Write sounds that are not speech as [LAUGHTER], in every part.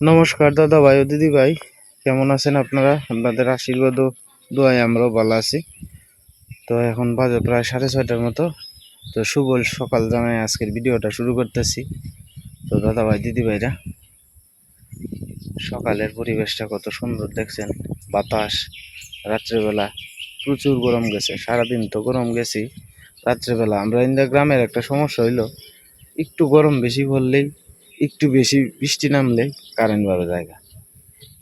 নমস্কার দাদা ভাই ও দিদি ভাই কেমন আছেন আপনারা? আপনাদের আশীর্বাদ ও দোয়ায় আমরাও ভালো আছি। তো এখন বাজে প্রায় সাড়ে ছয়টার মতো। তো শুভ সকাল জানাই আজকের ভিডিওটা শুরু করতেছি। তো দাদা ভাই দিদি ভাইরা সকালের পরিবেশটা কত সুন্দর দেখছেন। বাতাস, রাত্রেবেলা প্রচুর গরম গেছে। সারাদিন তো গরম গেছি রাত্রেবেলা আমরা ইন্দা গ্রামের একটা সমস্যা হইল, একটু গরম বেশি পড়লেই একটু বেশি বৃষ্টি নামলে কারেন্ট বারো জায়গা।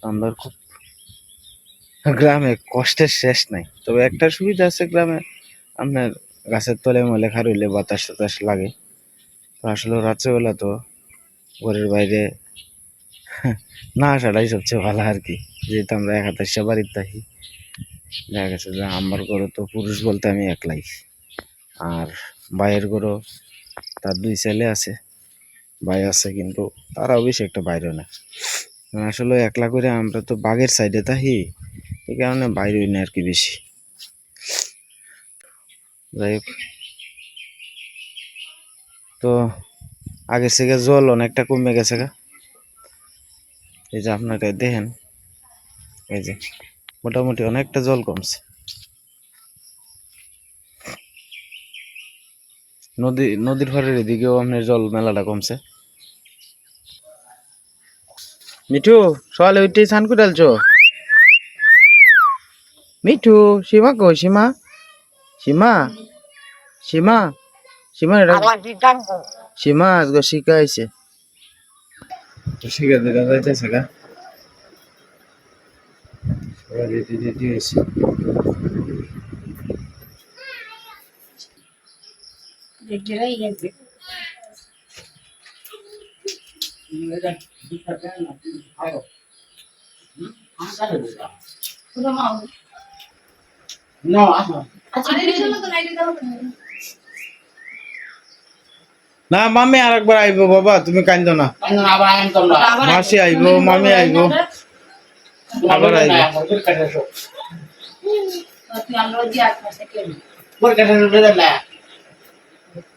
আমরা খুব গ্রামে কষ্টের শেষ নাই। তবে একটা সুবিধা আছে গ্রামে, আপনার গাছের তলে মলে খার হইলে বাতাস টাতাস লাগে। তো আসলে রাত্রেবেলা তো ঘরের বাইরে [LAUGHS] না আসাটাই সবচেয়ে ভালো আর কি। যেহেতু আমরা এক হাতের সে বাড়ির থাকি দেখা গেছে যে আমার ঘরে তো পুরুষ বলতে আমি একলাই। আর ভাইয়ের ঘরও তার দুই ছেলে আছে। ভাই আছে, কিন্তু তারাও বেশি একটা বাইরে না। আসলে একলা করে আমরা তো বাঘের সাইডে থাকি, এই কারণে বাইরে না আর কি বেশি। যাই হোক। তো আগের থেকে জল অনেকটা কমে গেছে গা। এই যে আপনাকে দেখেন, এই যে মোটামুটি অনেকটা জল কমছে। নদী নদীর পাড়ের এদিকেও আপনার জল মেলাটা কমছে। মিঠু সকালে উঠে স্নান করে আলছো? মিঠু সীমা কো সীমা? সীমা? সীমা? সীমা এটা সীমা আজকে শিখাইছে তো শিখা দিলা যাইতেছে গা। সবাই দিতে দিতে হয়েছে না মামি আর একবার আইবো বাবা তুমি কান্দো না মাসি আইবো মামি আইবো আবার আইবো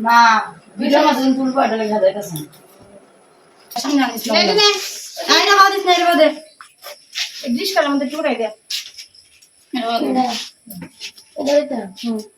না ভিডিও মাঝে ফুল পাটা লেখা যাইতেছে আই না বাদিস না রে বাদে কার মধ্যে চুরাই দে বাইরে আমি চলা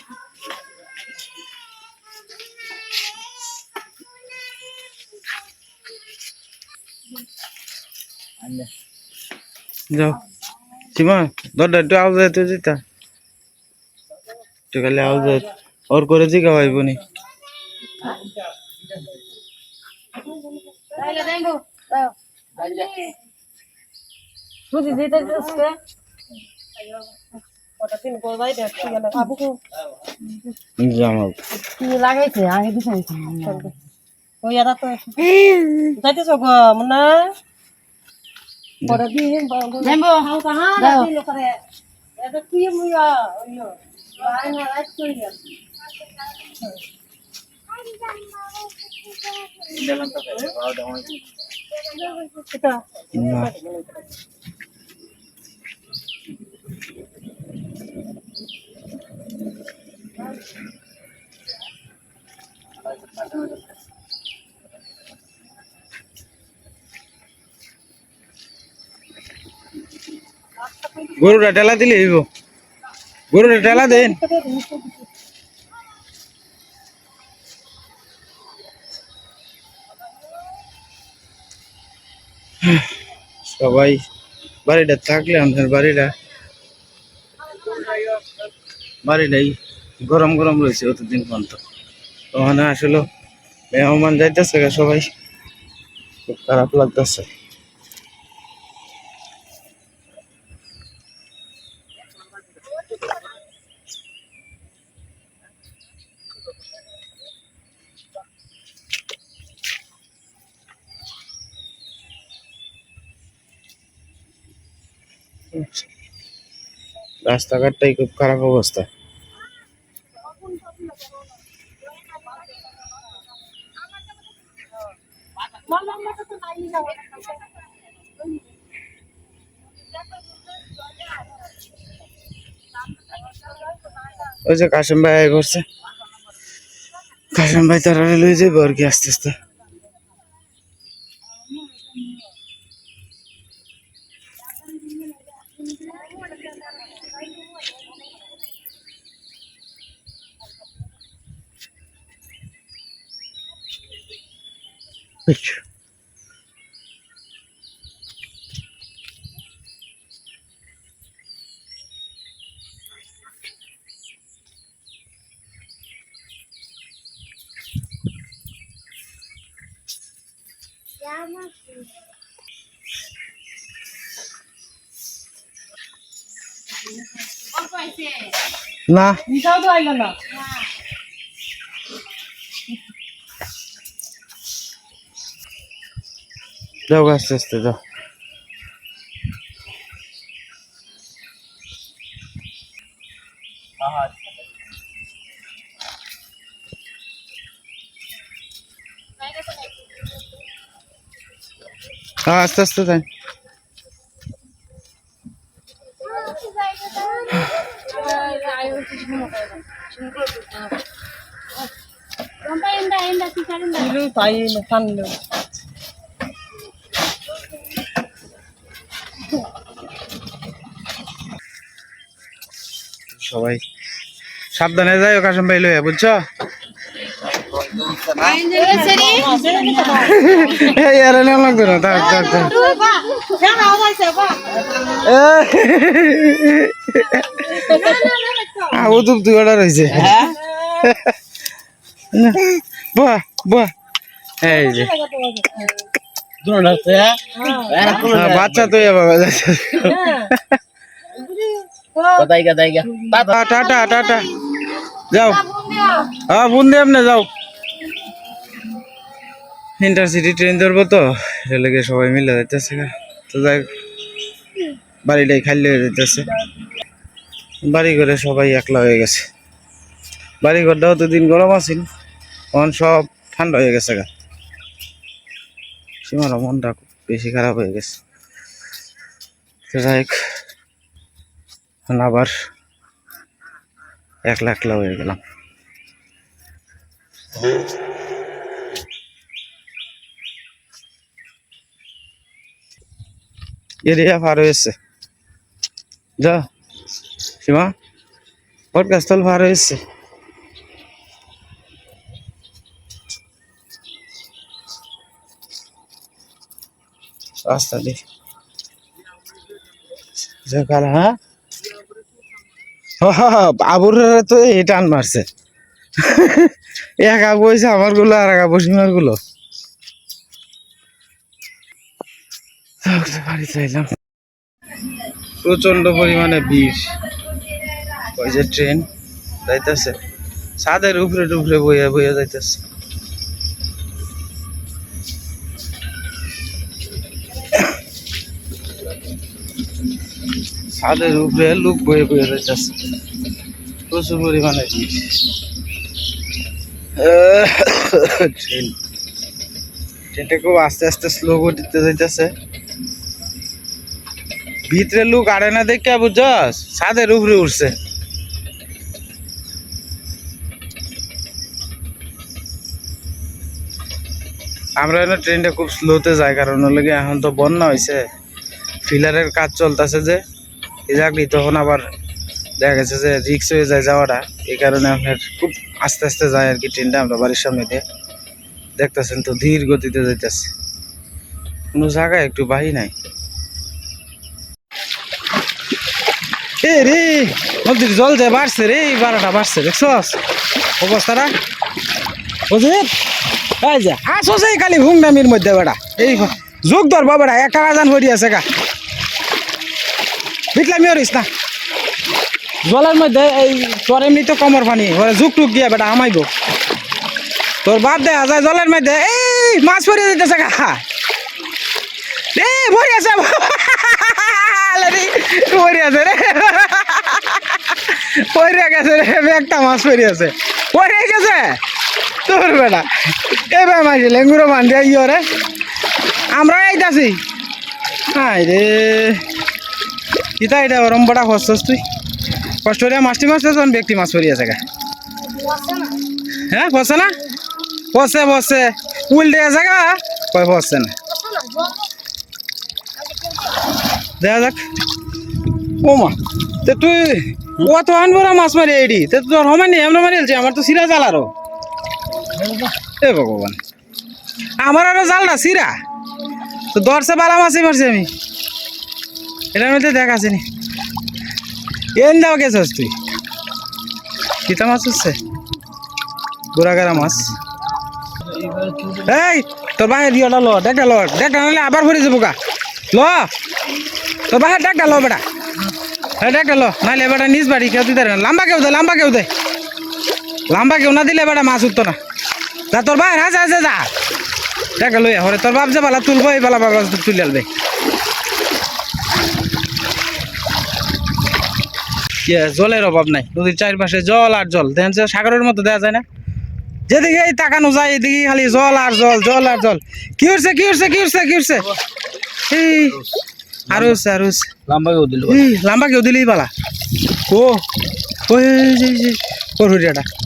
যাও। সীমা দরটা একটু আওয়াজ তো যেতা একটু খালি আওয়াজ ওর করে জিগা ভাইব নি তাইলে দেবো দাও। বুঝি দিতে দিতে। ওটা তিন করে যাই দে ঠিক আছে আবু কো জামাল। কি লাগাইছে? আগে দিছে ওই তো যাইতেছ গো মনা পরে দিয়ে দেবো হালকা হা দিল করে এটা কি মুয়া ওইলো আই না রাইট কই গেল? এটা। গরুটা ঠেলা দিলে হইব। গরুটা টেলা দেন। সবাই বাড়িটা থাকলে আমাদের বাড়িটা। বাড়িটাই গরম গরম রয়েছে অতদিন পর্যন্ত। ওখানে আসলে মেহমান যাইতেছে সবাই। খুব খারাপ লাগতেছে। রাস্তাঘাটটাই খুব খারাপ অবস্থা। ওই যে কাশিম ভাই করছে। কাশিম ভাই তারা লই যাইব আর কি আস্তে আস্তে। আচ্ছা না নিশাও তো আইলো না যাও আস্তে আস্তে যাও। হ্যাঁ, আস্তে আস্তে যাই। তাই। সবাই। সাবধানে যাই কাশম ভাই লইয়া বুঝছ? আবু তুপ তুই অর্ডার হয়েছে বাহ বাহ। এই যে। হ্যাঁ, বাচ্চা তো এ টাটা টাটা যাও। হ্যাঁ বুন্দি আপনি যাও। ইন্টারসিটি ট্রেন ধরবো তো রেলেগে সবাই মিলে যাইতেছে গা। তো যাই বাড়িটাই খালি হয়ে যাইতেছে। বাড়ি ঘরে সবাই একলা হয়ে গেছে। বাড়ি ঘরটাও তো দিন গরম আছিল এখন সব ঠান্ডা হয়ে গেছে গা। সীমার মনটা খুব বেশি খারাপ হয়ে গেছে। তো যাই এখন আবার একলা একলা হয়ে গেলাম। এরিয়া পার হয়েছে। যা, সীমা ওর গাছতল পার হয়েছে। রাস্তা দিয়ে। সকাল হ্যাঁ? [LAUGHS] আবুর তো এই টান মারছে। [LAUGHS] এক আবু হয়েছে আমারগুলো আর এক আবু সীমারগুলো প্রচণ্ড পরিমাণে ভিড়। ওই যে ট্রেন যাইতেছে। ছাদের উপরে টুপরে বইয়া বইয়া যাইতেছে। ছাদের উপরে লোক বয়ে বয়ে যাইতেছে প্রচুর পরিমাণে। ট্রেন ট্রেনটা খুব আস্তে আস্তে স্লো গতিতে যাইতেছে। ভিতরে লোক আড়ে না দেখে বুঝছস? ছাদের উপরে উঠছে। আমরা এখানে ট্রেনটা খুব স্লোতে যাই, কারণ হলে এখন তো বন্যা হয়েছে ফিলারের কাজ চলতেছে যে। এই তখন আবার দেখা গেছে যে রিক্স হয়ে যায় যাওয়াটা। এই কারণে আপনার খুব আস্তে আস্তে যায় আর কি ট্রেনটা আমরা বাড়ির সামনে দিয়ে। দেখতেছেন তো ধীর গতিতে যাইতেছে। কোনো জায়গায় একটু বাহি নাই। এ রে নদীর জল যে বাড়ছে রে বারোটা বাড়ছে, দেখছস? অবস্থাটা? বুঝলি এই যে, আসো সেই খালি হুংনামির মধ্যে বেড়া। এই যোগ ধর বেটা একটা রাজান হরি আছে গা। দেখলাম ইয়রিস না। জলের মধ্যে এই তোর এমনি তো কমর পানি ওরা যুগ টুক দিয়ে বেটা আমাইব তোর বাপ দেখা যায় জলের মধ্যে এই মাছ পরিয়ে দিতেছে গা। এ ভরি আছে। আরে, আছে রে। পড়ে গেছে রে একটা মাছ পড়ে আছে। পড়ে গেছে? তোর বেটা। এবার মাসি লেঙ্গুরো মান দিয়ে ইয়ে রে। আমরা আইতাছি। হাই রে। কিতা এটা ওরম বড়া হচ্ছস তুই? কষ্ট করে মাছটি মাছ তখন ব্যক্তি মাছ পড়ে আছে হ্যাঁ বসে না? বসে বসে। উল দিয়ে আছে গা কয় বসছে না। দেখা যাক। ও মা, তে তুই ও তো আনবরা মাছ মারি এডি তে তোর হমাই নেই, আমরা মারি আলছি আমার তো সিরা জাল আরও। এ ভগবান। আমার আরও জালটা, সিরা? তো দর্শে বালা মাছই মারছি আমি। এটার মধ্যে দেখাছি নি এন দাও গেছস তুই? কিতা মাছ হচ্ছে? গোড়াগাড়া মাছ। এই, তোর বাহের দিওটা ল, দেখা ল, দেখা নাহলে আবার ভরে যাব গা। ল, তোর বাহের দেখা ল, বেটা। হ্যাঁ দেখা লো, নাহলে বেটা নিজ বাড়ি কেউ দিতে লম্বা কেউ দে, লম্বা কেউ দে। লম্বা কেউ না দিলে বেটা মাছ উঠতো না। যা, তোর বাহের হাসে হাসে যা দেখা লইয়া, হরে, তোর বাপ যে বালা তুলবো, এই বালা বাবা তুলে আলবে জলের অভাব নাই। নদীর চারপাশে জল আর জল। দেখেন যে সাগরের মতো দেখা যায় না। যেদিকে এই তাকানো যায় এদিকে খালি জল আর জল জল আর জল। কি হচ্ছে কি হচ্ছে কি হচ্ছে কি হচ্ছে এই আরও হচ্ছে আরও হচ্ছে লম্বা কেউ দিল লম্বা কেউ দিলেই পালা। ও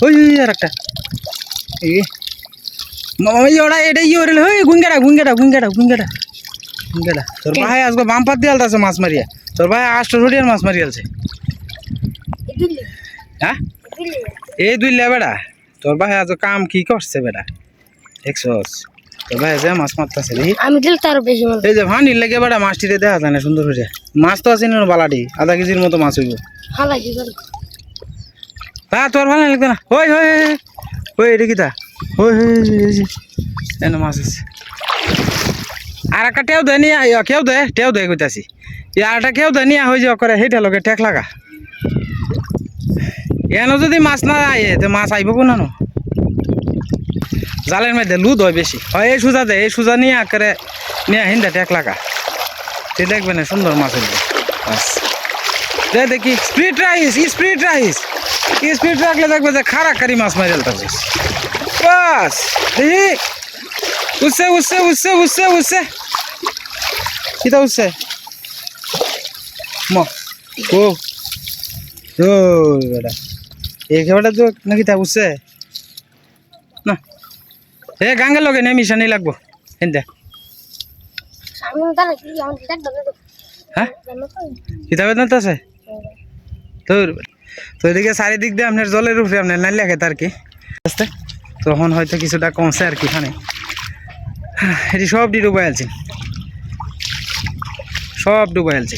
ওই আর একটা। এই ওটা এটা ইয়ে হইলে ওই গুঙ্গাটা গুঙ্গাটা গুঙ্গাটা গুঙ্গাটা গুঙ্গাটা তোর ভাই আজকে বাম পাত দিয়ে আলতাছে মাছ মারিয়া। তোর ভাই আষ্ট মাছ মারি আলছে। হ্যাঁ? এই দুই লে বেড়া। তোর ভাই আজ কাম কি করছে বেড়া? দেখছস? তোর ভাই যে মাছ মারতাছে রে। আমি দিলে তার বেশি মনে এই যে ভানির লেগে বেড়া মাছটিতে দেখা যায় না সুন্দর করে মাছ তো আছে না বালাটি আধা কেজির মতো মাছ হইব। হালাই কি করে? তা তোর ভালো লাগতো না? ওই ওই ওই, এটা কি তা। ওই এন মাছ আছে। আর একটা টেউ দে নিয়ে কেউ দে টেউ দে কইতাছি। আর একটা কেউ দে নিয়ে হয়ে যাওয়া করে সেইটা লগে টেক লাগা। এন যদি মাছ না আয়ে তো মাছ আইব কোন জালের মধ্যে লুদ হয় বেশি। হয় এই সুজা দে এই সুজা নিয়ে করে নিয়ে হিন্দা টেক লাগা। তে দেখবে না সুন্দর মাছ হইবে। দে দেখি, speed raise speed raise. Speed রাখলে দেখবে যে খারা খারি মাছ মারি আলতাছিস বাস, দেখি। উঠছে উঠছে উঠছে উঠছে উঠছে কিটা উঠছে ম। ও। ও বেটা। এই তো নাকি তা উঠছে? না। এ গাঙ্গের লগে নে মিশানি লাগবো। হেনতে হ্যাঁ? না তো আছে? তোর তো এদিকে চারিদিক দিয়ে আপনার জলের উপরে আপনার নাই লেখে তার কি? আস্তে। তখন হয়তো কিছুটা কমছে আর কি খানে। এটি সব ডুবাই আলছি সব ডুবাই আলছি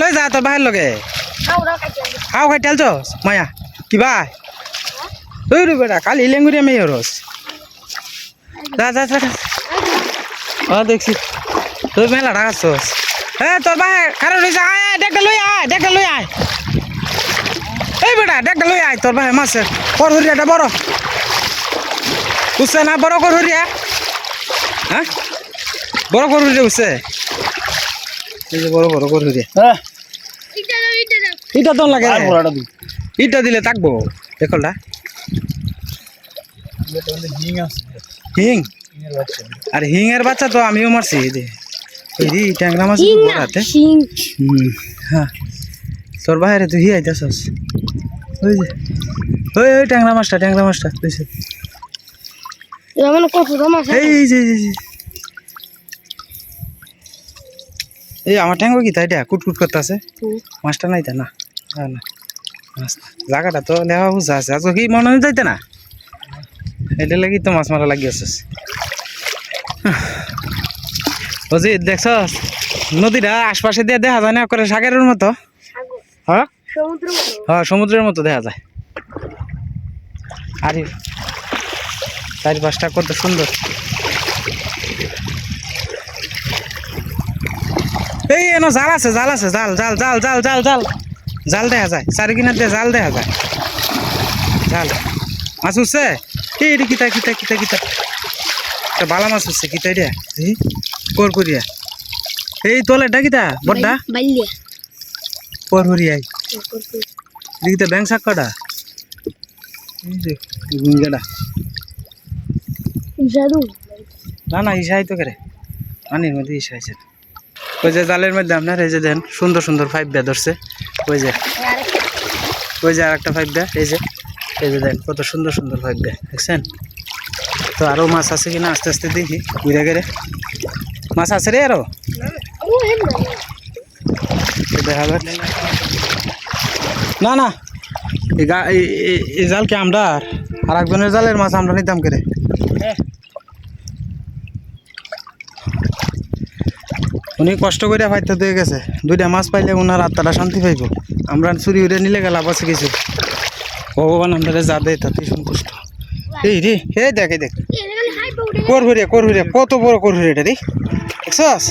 লই যা তোর বাহির লগে। খাও খাই টেলছ মায়া। কিবা ওই রে বেটা কালি লেঙ্গুরি আমি রস যা যা যা যা। ও দেখছি। তুই মেলা ডাকাচ্ছস হ্যাঁ তোর ভাই কারও রয়েছে? আয় ডেকটা লই আয় ডেকটা লই আয়। এই বেটা ডেকটা লই আয় তোর ভাই মাছ কর হরিয়াটা বড়। উঠছে না বড় কর হরিয়া হ্যাঁ? বড় কর হরিয়া উঠছে বড় বড় কর হরিয়া হ্যাঁ। ইটা তো লাগে ইটা দিলে থাকব। দেখলটা হিং? আছে হিং হিঙের বাচ্চা আর তো আমিও মারছি এই যে। এই রে ট্যাংরা মাছ হাতে। হ্যাঁ তোর বাইরে তুই হিয়াই যাস ওই যে। ওই ওই ট্যাংরা মাছটা ট্যাংরা মাছটা এই যে এই আমার ট্যাঙ্গো কি তাই কুটকুট করতে আছে মাছটা নাই তা না না। জায়গাটা তো লেওয়া বুঝা আছে। আজকে কি মনে হয় যাইতে না? এটা লাগি তো মাছ মারা লাগিয়েছিস বুঝি দেখছ নদীটা আশপাশে দিয়ে দেখা যায় না, করে সাগরের মতো? হ্যাঁ? হ্যাঁ সমুদ্রের মতো দেখা যায়। আরে, চারিপাশটা কত সুন্দর। এই, এনো জাল আছে জাল আছে, জাল জাল জাল জাল জাল জাল। জাল দেখা যায় চারি কিনার দিয়ে জাল দেখা যায়। জাল। মাছ উঠছে? এই রে কিতা কিতা কিতা কিতা। একটা বালা মাছ উঠছে কিতা এটা? এই কর করিয়া। এই তলেটা কিতা? বাল্যা। কর করিয়াই দেখিতে ব্যাংক সাক্কাটা এই যে গুঙ্গাটা না না ইসাই তো করে। পানির মধ্যে ইসাইছে ওই যে জালের মধ্যে আপনার এই যে দেন সুন্দর সুন্দর পাইপ বেয়া ধরছে। ওই যে ওই যে আর একটা পাইপ বেয়া এই যে এই যে দেন কত সুন্দর সুন্দর পাইপ বেয়া দেখছেন? তো আরও মাছ আছে কিনা, আস্তে আস্তে দেখি, ঘুরে গেলে মাছ আছে রে আরও দেখা যাক। না না, এই গা- এই- এই- এই জাল কি আমরা আর? একজনের জালের মাছ আমরা নিতাম করে? উনি কষ্ট করে ফাইতে দিয়ে গেছে। দুইটা মাছ পাইলে ওনার আত্মাটা শান্তি পাইব। আমরা চুরি উড়ে নিলে গেলে আবার কিছু ভগবান আমরা যা দেয় তাতেই সন্তুষ্ট। এই রে হে দেখ, এই দেখ। করহুরে করহুরে, কত বড় করহুরে এটা রে। দেখছস?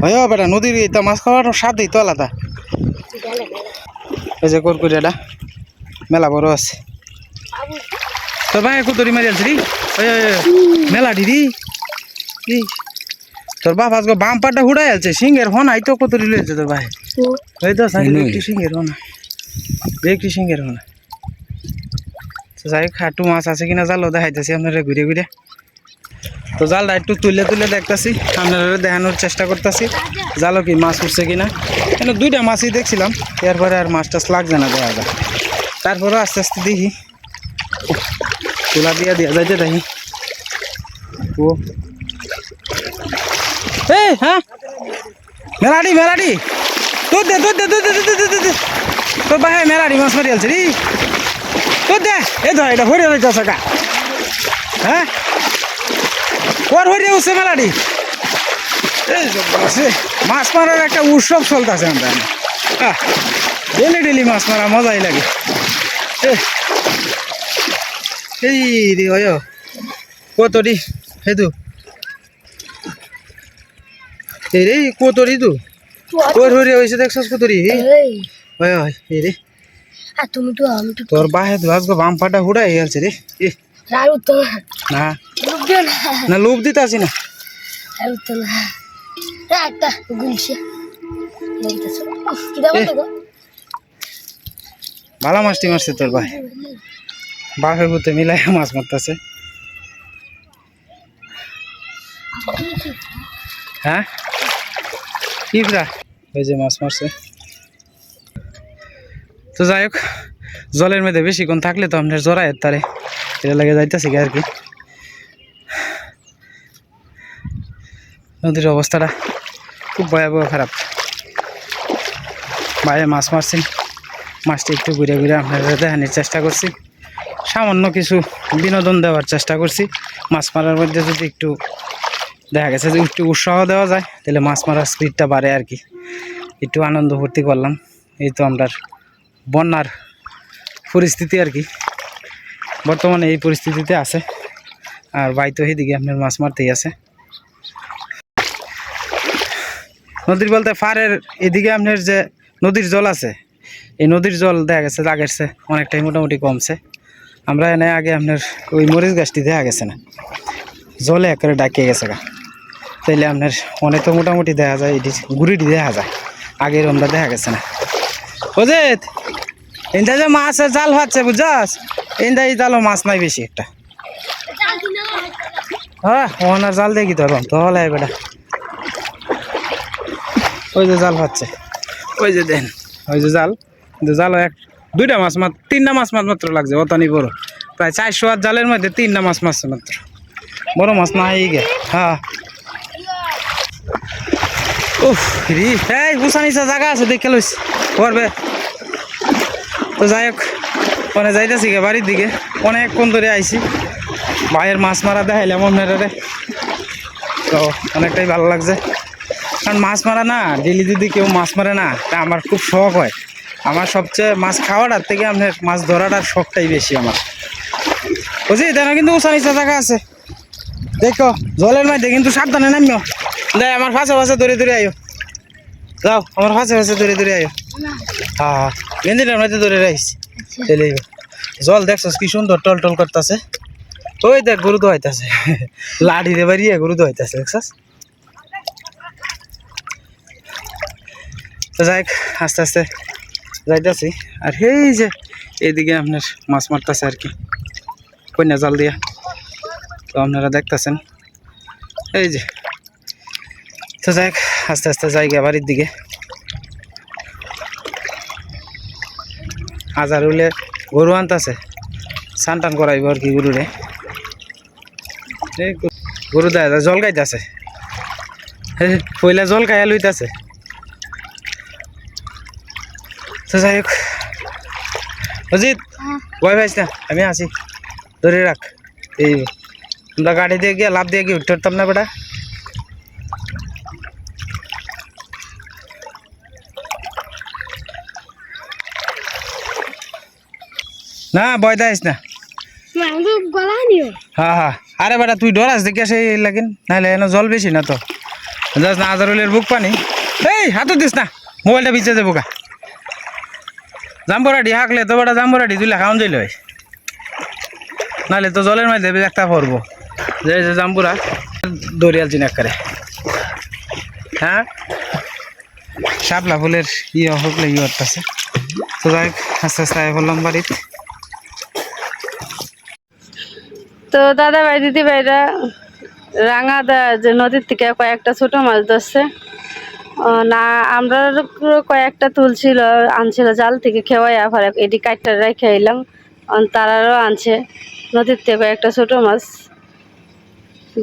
হয় বেটা, নদীর এটা মাছ খাওয়ার স্বাদই তো আলাদা। এই যে করকুরিয়াটা মেলা বড় আছে। তো ভাই, কুতরি মারি আনছি রে। মেলা দিদি এই। তোর বাপ আজকে বাম পাটা হুড়াই আছে সিংহের হনাই তো কত লইছে তোর ভাই? ওই তো একটি সিংহের হনা? একটি সিংহের হনা? তো যাই হোক, মাছ আছে কিনা জালও দেখাইতেছি আপনারা ঘুরে ঘুরে। তো জালটা একটু তুলে তুলে দেখতেছি আপনারা দেখানোর চেষ্টা করতেছি জালও কি মাছ উঠছে কিনা। কেন দুইটা মাছই দেখছিলাম এরপরে আর মাছ টাছ লাগছে না দেখা যায় তারপরে আস্তে আস্তে দেখি। তুলা দিয়া দিয়া যাইতে দেখি। ও এই হ্যাঁ? মেলাডি মেলাডি। তোর দে তোর দে তোর দে তোর দে, দে, তোর বাহে মেলাডি মাছ মারি আলছে রে। তোর দে এই ধর এটা হরিয়া রয়েছে সকা হ্যাঁ? ওর হরিয়া উঠছে মেলাডি। মাছ মারার একটা উৎসব চলতেছে আমরা ডেলি ডেলি মাছ মারা মজাই লাগে। এ, এই রে ওয় কতটি হেতু এই রে কতরি তু? ওর হরে হয়েছে দেখছস কতরি? ওই ওই এই রে। আর তুমি তো আমি তো তোর বাহে তো আজকে বাম পাটা হুড়াই গেছে রে। এ। তো না। দিও না। না লোভ দিতে আসি না তো না। একটা গুলছে দেখতেছো কি দাও তো ভালো মাছটি মারছে তোর ভাই বাপের বুতে মিলাই মাছ মারতেছে। হ্যাঁ? ইবরা ওই যে মাছ মারছে। তো যাই হোক, জলের মধ্যে বেশিক্ষণ থাকলে তো আপনার জোড়ায় তারে। এটা লাগে যাইতেছে আর কি। নদীর অবস্থাটা খুব ভয়াবহ খারাপ। বাইরে মাছ মারছেন। মাছটি একটু ঘুরে ঘুরে আপনারা দেখানোর চেষ্টা করছি। সামান্য কিছু বিনোদন দেওয়ার চেষ্টা করছি। মাছ মারার মধ্যে যদি একটু দেখা গেছে যে একটু উৎসাহ দেওয়া যায়, তাহলে মাছ মারার স্পিডটা বাড়ে আর কি। একটু আনন্দ ফুর্তি করলাম, এই তো আমরা বন্যার পরিস্থিতি আর কি। বর্তমানে এই পরিস্থিতিতে আছে, আর বাই তো এইদিকে আপনার মাছ মারতেই আছে। নদীর বলতে ফারের এদিকে আপনার যে নদীর জল আছে, এই নদীর জল দেখা গেছে চেয়ে অনেকটাই মোটামুটি কমছে। আমরা এনে আগে আপনার ওই মরিচ গাছটি দেখা গেছে না, জলে একেবারে ডাকিয়ে গেছে গা। তাইলে আপনার অনেক তো মোটামুটি দেখা যায়, এটি গুড়িটি দেখা যায়। আগের আমরা দেখা গেছে না। বুঝেত এনটা যে মাছের জাল ভাচ্ছে বুঝছস? এনটা এই জালও মাছ নাই বেশি একটা। হ্যাঁ ওনার জাল দেখি তো হলে বেটা। ওই যে জাল ভাচ্ছে ওই যে দেন, ওই যে জাল। জাল এক, দুইটা মাছ মাত্র তিনটা মাছ মাছ মাত্র লাগছে, অতানি বড়। প্রায় চারশো আর জালের মধ্যে তিনটা মাছ মাছ মাত্র। বড় মাছ না এই গে। হ্যাঁ। রি আছে যাই হোক মানে যাইতেছি বাড়ির দিকে। অনেকক্ষণ ধরে ভাইয়ের মাছ মারা দেখাইলাম আপনারা তো, অনেকটাই ভালো লাগছে। কারণ মাছ মারা না ডেলি যদি কেউ মাছ মারে না, তা আমার খুব শখ হয়। আমার সবচেয়ে মাছ খাওয়াটার থেকে আপনার মাছ ধরাটার শখটাই বেশি আমার। বুঝলি? তেনা কিন্তু উঁচা নিচা জায়গা আছে। দেখো, জলের মধ্যে কিন্তু সাবধানে নামিও। দেয় আমার ফাঁসে ফাঁসে ধরে ধরে আইও যাও আমার ফাঁসে ফাঁসে ধরে ধরে আইও হ্যাঁ গেঞ্জিটার মধ্যে ধরে রাখিস। চলে যাইবো। জল দেখছস কি সুন্দর টল টল করতেছে। ওই দেখ গরু দোয়াইতেছে লাঠি দিয়ে বাড়িয়ে গরু দোয়াইতেছে দেখছস? তো যাই আস্তে আস্তে যাইতেছি। আর এই যে এইদিকে আপনার মাছ মারতেছে আর কি। কন্যা জাল দিয়া। তো আপনারা দেখতেছেন। এই যে তো যাই আস্তে আস্তে জায়গা বাড়ির দিকে। হাজার হলে গরু আনতেছে। সান টান করাইব আর কি গরুরে। গরু- দেয় জল গাইতেছে পয়লা জল খাইয়া লইতেছে। তো যাই হোক। অজিত, ভয় পাইস না, আমি আছি। ধরে রাখ। এই, আমরা গাড়ি দিয়ে গিয়ে লাভ দিয়ে গিয়ে উঠতে না বেটা। না ভয় দাইস না। হ্যাঁ হ্যাঁ আরে বেটা তুই ডরাস দেখে সেই লাগিন। নাহলে এনে জল বেশি না তো। যাস না আজারুলের বুক পানি। এই হাতও দিস না মোবাইলটা বিচে যাব গা জাম্বরাডি হাঁকলে তো বেটা জাম্বরাডি তুই খাওয়ান যাইল নাহলে তো জলের মধ্যে একটা পড়ব যে জাম্বুরা দরিয়াল চিনাক করে হ্যাঁ? শাপলা ফুলের ইয়ে হোকলে ইয়ে আছে তো যাই হোক, আস্তে আস্তে আয় বাড়িতে। তো দাদা ভাই দিদি ভাইরা রাঙা দা যে নদীর থেকে কয়েকটা ছোট মাছ ধরছে। না আমরা কয়েকটা তুলছিল আনছিল জাল থেকে খেওয়াই আবার এটি কাটটা রেখে এলাম তারারও আনছে নদীর থেকে কয়েকটা ছোট মাছ।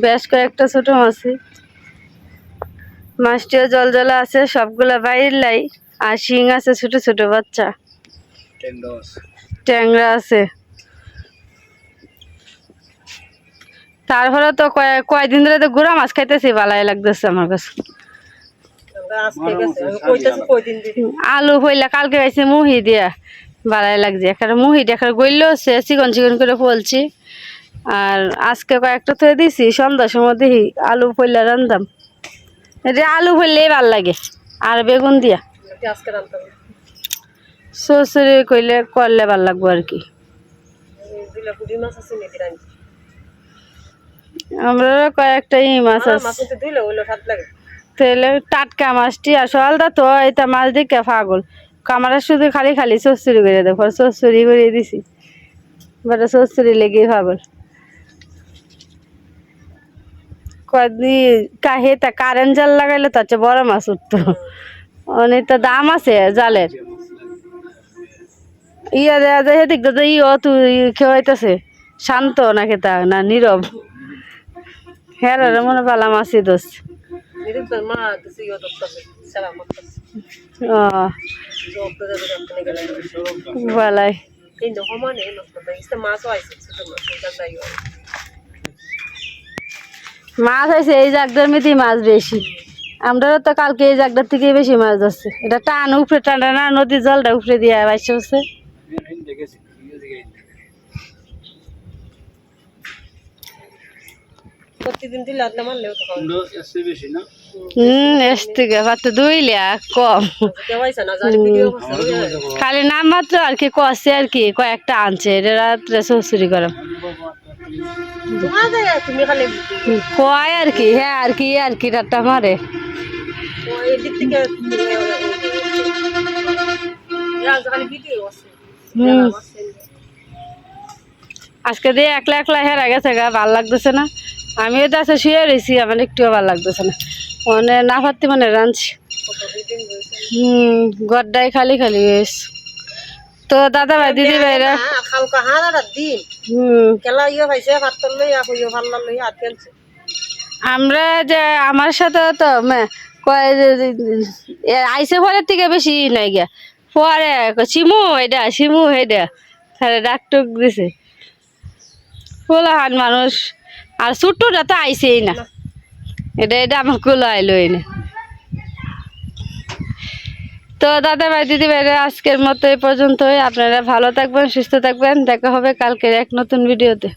বেশ কয়েকটা ছোট মাছই মাছটিও জল জলে আছে সবগুলা বাইরের লাই আর শিং আছে ছোট ছোট বাচ্চা। ট্যাংরা আছে। তারপরে তো কয় কয়দিন ধরে তো গুড়া মাছ খাইতেছি ভালাই লাগতেছে আমার কাছে। আলু হইলা কালকে পাইছে মুহি দিয়া ভালাই লাগছে। একটা মুহি দেখার গইলেও সে চিকন চিকন করে ফলছি। আর আজকে কয়েকটা থয়ে দিছি সন্ধ্যার সময় দেখি আলু ফইলা রান্দাম। এটা আলু ফইলেই ভালো লাগে আর বেগুন দিয়া। সরষে কইলে করলে ভালো লাগবো আর কি দুইলা পুঁটি মাছ আছে নাকি রান্না আমরা কয়েকটা ই মাছ আছে তাহলে টাটকা মাছটি আর সকালটা তো এটা মাছ দেখে পাগল। কামারা শুধু খালি খালি চচ্চড়ি করে দেখো চচ্চড়ি করে দিছি। বাটা চচ্চড়ি লেগে পাগল। কদিন কাহে তা কারেন্ট জাল লাগাইলে তার চেয়ে বড় মাছ উঠতো। অনেক তো দাম আছে জালের। ইয়া দেয়া যায় হেদিক তো ইও তুই খেয়াইতেছে শান্ত না খেতা না নীরব। হ্যাঁ রে মনে পালা মাছই দোষ বালাই। মাছ হয়েছে এই জাগদার মেয়েতেই মাছ বেশি। আমরা তো কালকে এই জাগদার থেকে বেশি মাছ ধরছে। এটা টান, উপরে টানা না, নদীর জলটা উপরে দিয়ে বাইসে হচ্ছে প্রতিদিন দিলে মারলেও তো হুম এস থেকে পাতে দুইলিয়া কম। খালি নাম মাত্র আর কি কষে আর কি কয়েকটা আনছে এটা রাত্রে শ্বশুরি করে। তোমার যায় তুমি খালি কয় আর কি হ্যাঁ আর কি আর কি রাতটা মারে। এই দিক থেকে খালি ভিডিও আছে হুম। আজকে দিয়ে একলা একলা হেরা গেছে গা ভালো লাগতেছে না? আমিও তো আছে শুয়ে রয়েছি আমার একটু আবার লাগতেছে না। মানে না পারতে মানে রাঁধছি। হুম গড্ডাই খালি খালি হয়েছে। তো দাদা ভাই দিদি ভাইরা? খালকা হারা হুম। কেলা ইয়ে পাইছে ভাত লই আপু ইয়ে ভালো লই হাত খেলছে আমরা যে আমার সাথে তো আইসে ফলের থেকে বেশি নাই গিয়া। পরে শিমু এটা শিমু এটা তাহলে ডাক টুক দিছে। পোলাহান মানুষ। আর ছোট্টটা তো আইসেই না। এটা এটা আমার কোলো আইলো এনে তো দাদা ভাই দিদি ভাইরা আজকের মতো এই পর্যন্তই। আপনারা ভালো থাকবেন, সুস্থ থাকবেন। দেখা হবে কালকের এক নতুন ভিডিওতে।